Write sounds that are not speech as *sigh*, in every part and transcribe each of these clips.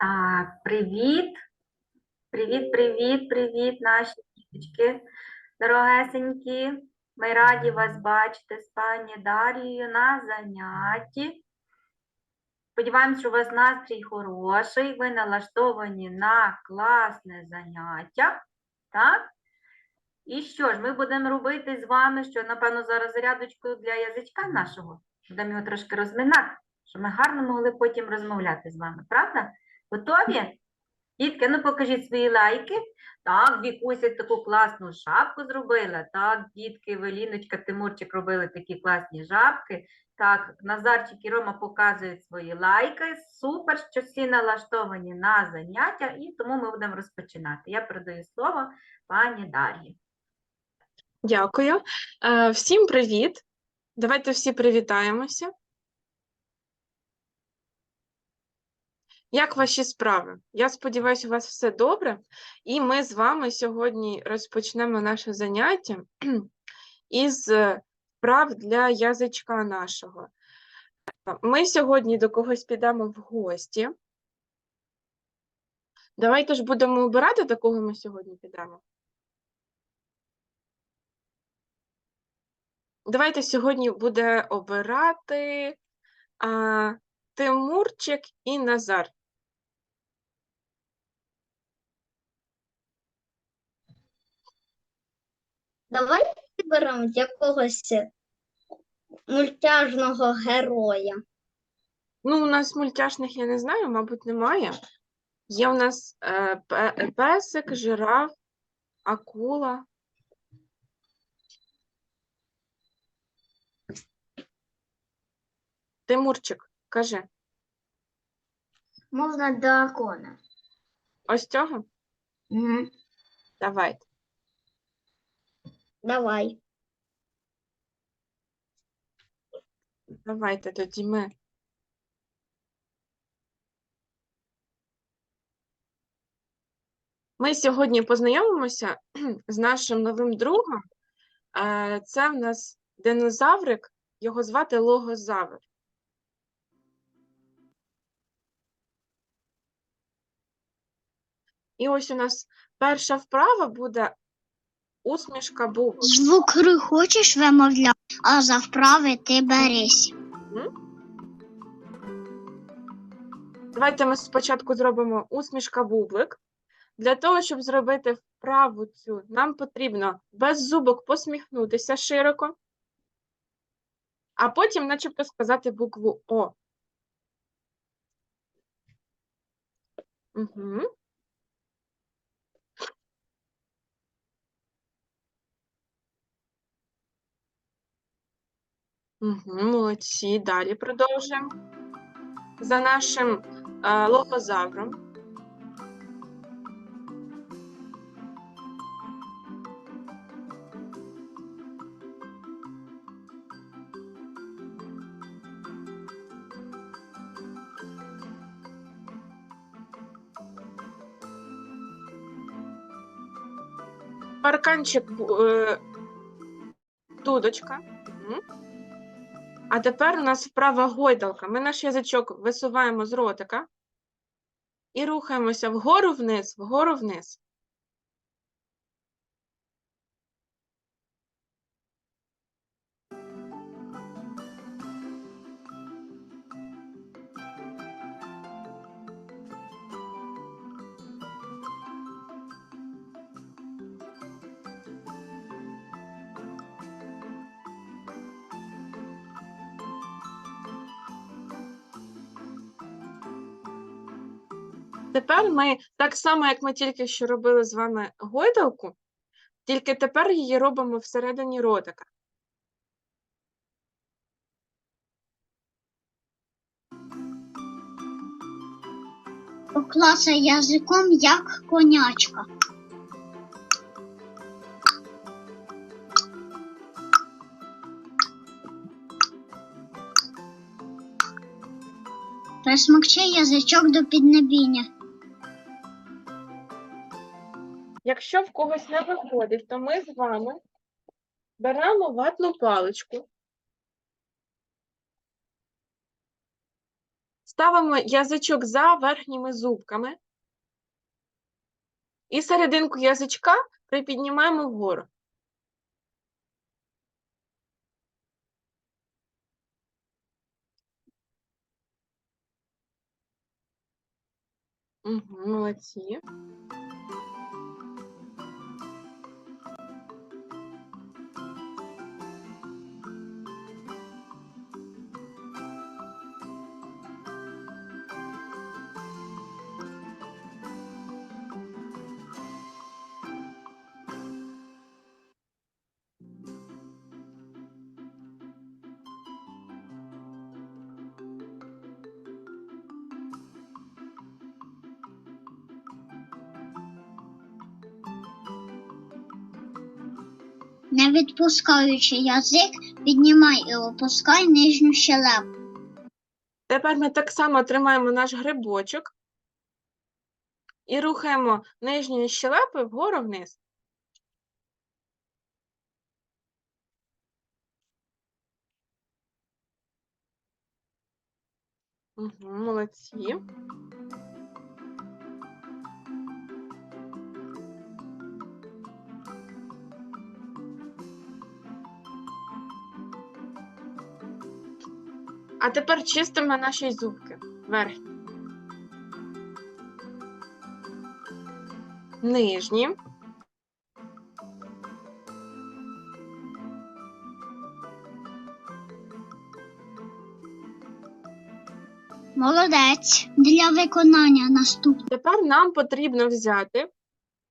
Так, привіт. Привіт, привіт, привіт, наші діточки дорогесенькі. Ми раді вас бачити з пані Дарією на занятті. Сподіваємось, що у вас настрій хороший, ви налаштовані на класне заняття. Так? І що ж, ми будемо робити з вами, що, напевно, зараз зарядочку для язичка нашого. Будемо його трошки розминати, щоб ми гарно могли потім розмовляти з вами, правда? Готові? Дітки, ну покажіть свої лайки. Так, Вікуся таку класну шапку зробила. Так, дітки, Веліночка, Тимурчик робили такі класні жабки. Так, Назарчик і Рома показують свої лайки. Супер, що всі налаштовані на заняття, і тому ми будемо розпочинати. Я передаю слово пані Дар'ї. Дякую. Е, Всім привіт. Давайте всі привітаємося. Як ваші справи? Я сподіваюся, у вас все добре. І ми з вами сьогодні розпочнемо наше заняття *clears throat* із е, вправ для язичка нашого. Ми сьогодні до когось підемо в гості. Давайте ж будемо обирати, до кого ми сьогодні підемо. Давайте сьогодні буде обирати а, Тимурчик і Назар. Давай виберемо якогось мультяжного героя. Ну, у нас мультяшних я не знаю, мабуть, немає. Є у нас е, пе- песик, жираф, акула. Тимурчик, кажи, Можна дракона. ось цього? Угу. Давайте. Давай. Давайте тоді ми. Ми сьогодні познайомимося *clears throat* з нашим новим другом. Це в нас динозаврик, його звати Логозавр. І ось у нас перша вправа буде усмішка Бубу. Звук гри хочеш вимовляти, а за вправи ти берись. Давайте ми спочатку зробимо усмішка бублик. Для того, щоб зробити вправу цю, нам потрібно без зубок посміхнутися широко, а потім, начебто, сказати букву О. Угу. Угу, молодці. Далі продовжуємо. За нашим е, логозавром. Парканчик, е, дудочка. Мгм. А тепер у нас вправа гойдалка. Ми наш язичок висуваємо з ротика і рухаємося вгору вниз, вгору вниз. Тепер ми, так само, як ми тільки що робили з вами гойдалку, тільки тепер її робимо всередині ротика. Поклацай язиком, як конячка. Присмокчи язичок до піднебіння. Якщо в когось не виходить, то ми з вами беремо ватну паличку, Ставимо язичок за верхніми зубками. І серединку язичка припіднімаємо вгору. Угу, молодці. Не відпускаючи язик, піднімай і опускай нижню щелепу. Тепер ми так само тримаємо наш грибочок і рухаємо нижньою щелепою вгору вниз. Угу, молодці. А тепер чистимо наші зубки верхні. Нижні. Молодець. Для виконання наступного Тепер нам потрібно взяти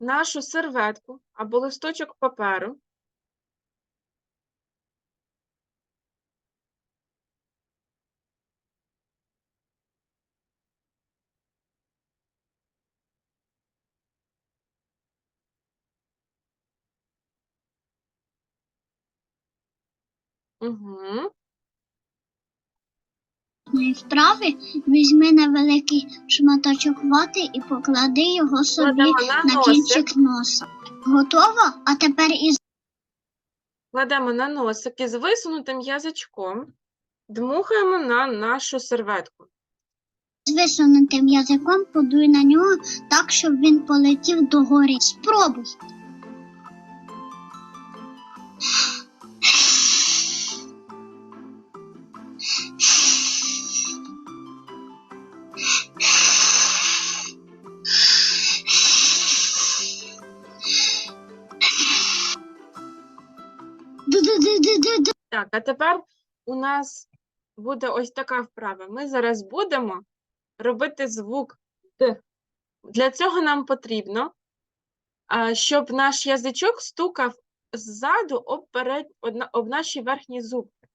нашу серветку або листочок паперу. Угу. вправи візьми невеликий шматочок вати і поклади його собі Кладемо на на носик. кінчик носа. Готово? А тепер із Кладемо на носик із висунутим язичком, дмухаємо на нашу серветку. з висунутим язиком подуй на нього так, щоб він полетів догори. Спробуй. Так, а тепер у нас буде ось така вправа. Ми зараз будемо робити звук Д. Для цього нам потрібно, щоб наш язичок стукав ззаду об, перед, об наші верхні зубки.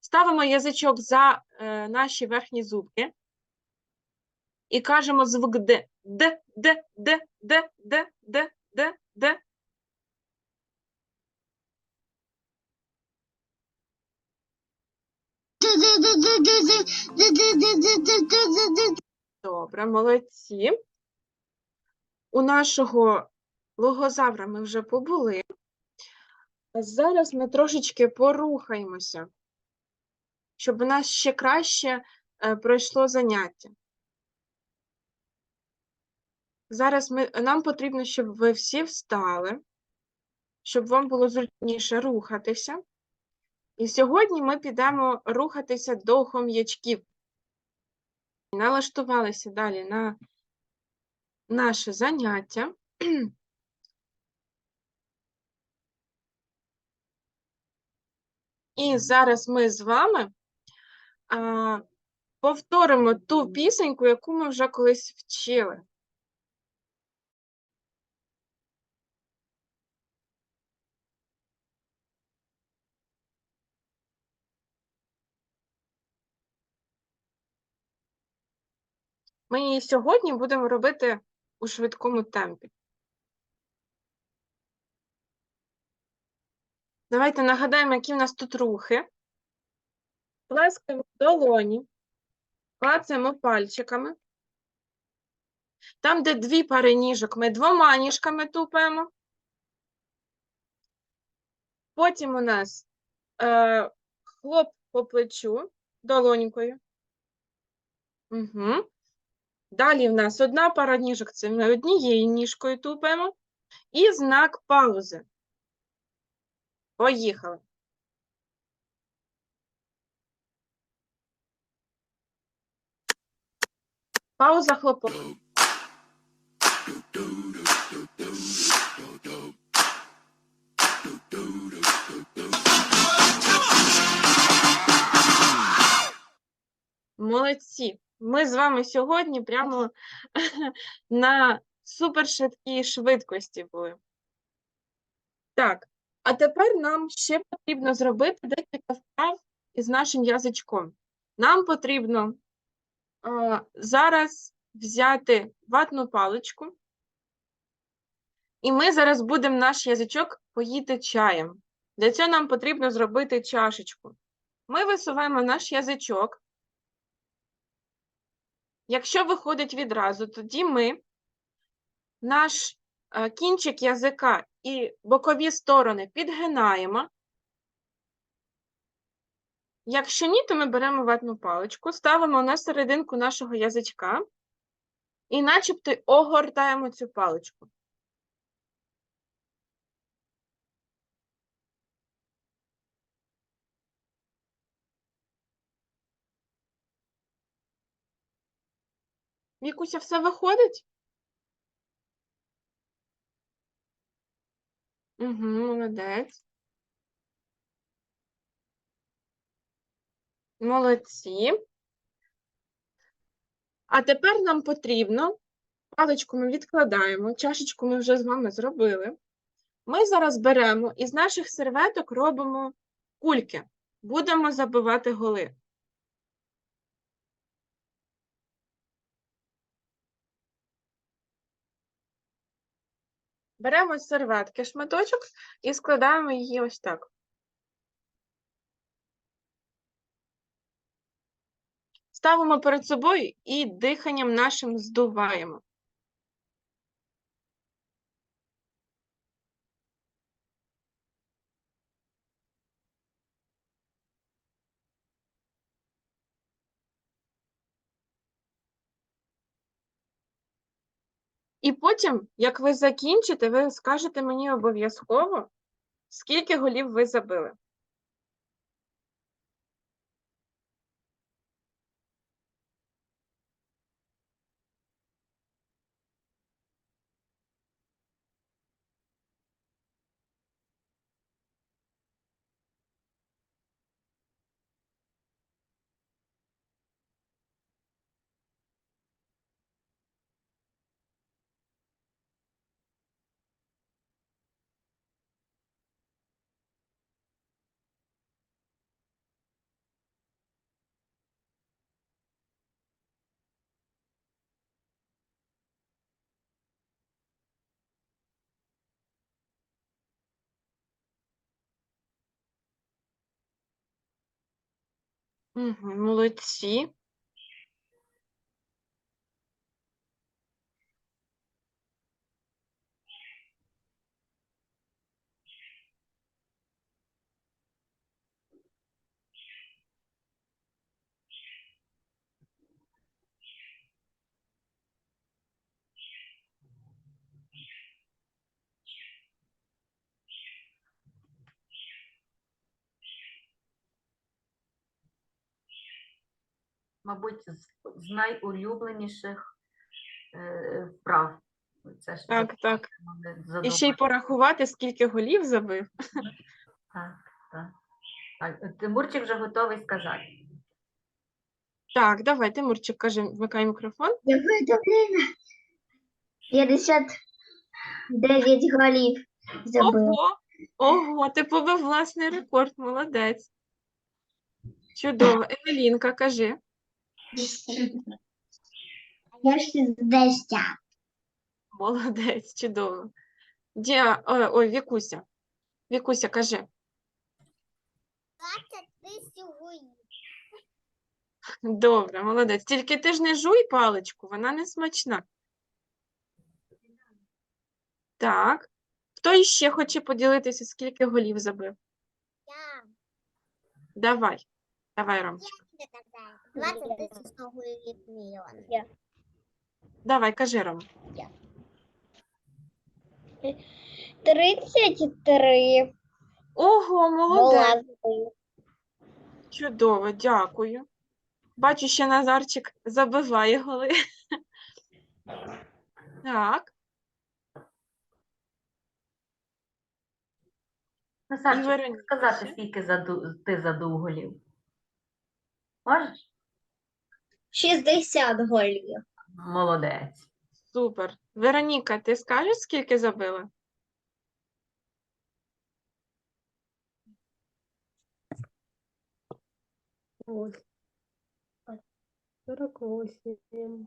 Ставимо язичок за е, наші верхні зубки і кажемо звук Д. Д, Д, Д, Д, Д, Д, Д, Д. Добре, молодці. У нашого логозавра ми вже побули. Зараз ми трошечки порухаємося, щоб у нас ще краще е, пройшло заняття. Зараз ми, нам потрібно, щоб ви всі встали, щоб вам було зручніше рухатися. І сьогодні ми підемо рухатися до хом'ячків. Налаштувалися далі на наше заняття. І зараз ми з вами повторимо ту пісеньку, яку ми вже колись вчили. Ми її сьогодні будемо робити у швидкому темпі. Давайте нагадаємо, які в нас тут рухи. Плескаємо долоні, клацаємо пальчиками. Там, де дві пари ніжок, ми двома ніжками тупаємо. Потім у нас е, хлоп по плечу долонькою. Угу. Далі в нас одна пара ніжок, це ми однією ніжкою тупаємо. І знак паузи. Поїхали. Пауза хлопок. Молодці. Ми з вами сьогодні прямо *laughs* на супершвидкій швидкості були. Так, а тепер нам ще потрібно зробити декілька вправ із нашим язичком. Нам потрібно а, зараз взяти ватну паличку, і ми зараз будемо наш язичок поїти чаєм. Для цього нам потрібно зробити чашечку. Ми висуваємо наш язичок. Якщо виходить відразу, тоді ми наш е, кінчик язика і бокові сторони підгинаємо. Якщо ні, то ми беремо ватну паличку, ставимо на серединку нашого язичка і начебто огортаємо цю паличку. Вікуся, все виходить? Угу, молодець. Молодці. А тепер нам потрібно, паличку ми відкладаємо, чашечку ми вже з вами зробили. Ми зараз беремо і з наших серветок робимо кульки. Будемо забивати голи. Беремо з серветки шматочок і складаємо її ось так. Ставимо перед собою і диханням нашим здуваємо. І потім, як ви закінчите, ви скажете мені обов'язково, скільки голів ви забили. Молодці. Мабуть, з, з найулюбленіших е, вправ. Це ж Так, так. І ще й порахувати, скільки голів забив. Так, так. Так, Тимурчик вже готовий сказати. Так, давай, Тимурчик, каже, вмикай мікрофон. Я виготовлена 59 голів забила. Ого, ого, ти побив власний рекорд, молодець. Чудово. Евелінка, кажи. Я 60. Молодець, чудово. Дія, ой, ой, Вікуся. Вікуся, кажи. 23 голів. Добре, молодець. Тільки ти ж не жуй паличку, вона не смачна. Так. Хто іще хоче поділитися, скільки голів забив? Я Давай. Давай, доказаю. 20 тисяч на рік мільйон. Давай, кажи, Рома. 33 Ого, молодець. Молодець. Чудово, дякую. Бачу, ще Назарчик забиває голи. *laughs* Так, Вероніка сказати, скільки заду... ти задув голів? Можеш? 60 голів. Молодець. Супер. Вероніка, ти скажеш, скільки забила? Сорок восемь.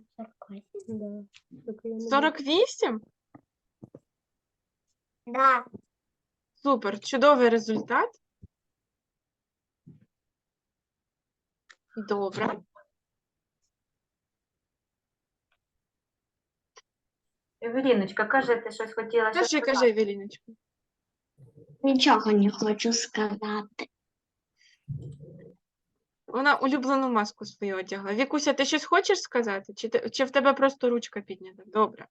Да. Только я не 48? Да. Супер, чудовий результат. Добре. Евеліночка, каже, ти щось хотіла ще Кажи, сказати? кажи, Веліночка. Нічого не хочу сказати. Вона улюблену маску свою одягла. Вікуся, ти щось хочеш сказати? Чи, ти, чи в тебе просто ручка піднята? Добре.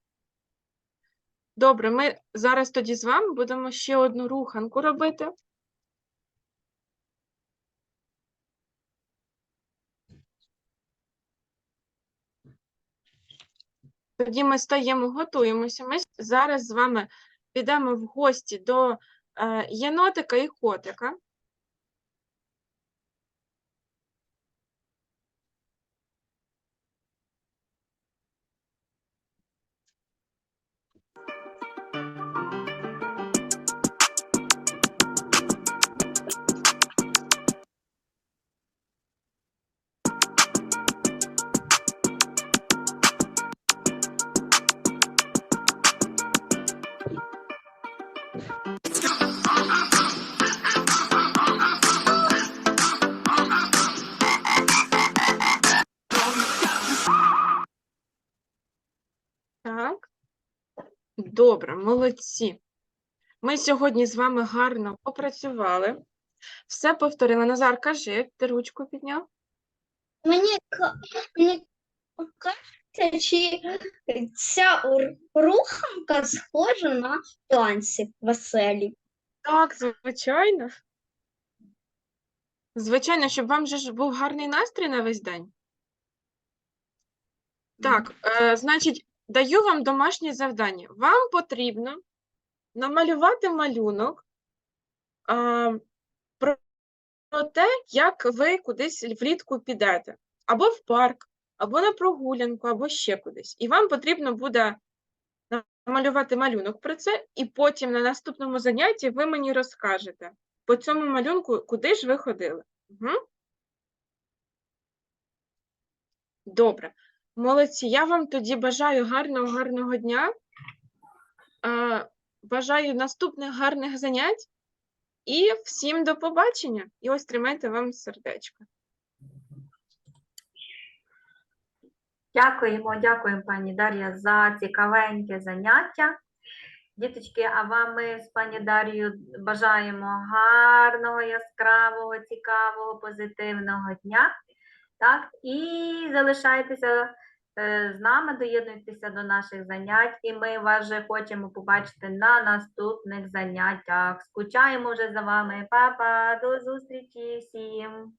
Добре, ми зараз тоді з вами будемо ще одну руханку робити. Тоді ми стаємо, готуємося. Ми зараз з вами підемо в гості до е, єнотика і котика. Так. Добре, молодці. Ми сьогодні з вами гарно попрацювали. Все повторили. Назар, кажи, ти ручку підняв? Мені, мені чи ця руханка схожа на танці веселі. Так, звичайно. Звичайно, щоб вам же ж був гарний настрій на весь день. Так, е, значить, даю вам домашнє завдання. Вам потрібно намалювати малюнок про, про те, як ви кудись влітку підете. Або в парк, або на прогулянку, або ще кудись. І вам потрібно буде намалювати малюнок про це, і потім на наступному занятті ви мені розкажете по цьому малюнку, куди ж ви ходили. Угу. Добре. Молодці, я вам тоді бажаю гарного, гарного дня. Бажаю наступних гарних занять і всім до побачення. І ось тримайте вам сердечко. Дякуємо, дякуємо, пані Дар'я, за цікавеньке заняття. Діточки, а вам ми з пані Дар'єю бажаємо гарного, яскравого, цікавого, позитивного дня. Так, і залишайтеся е, з нами, доєднуйтеся до наших занять, і ми вас вже хочемо побачити на наступних заняттях. Скучаємо вже за вами. Па-па, до зустрічі всім!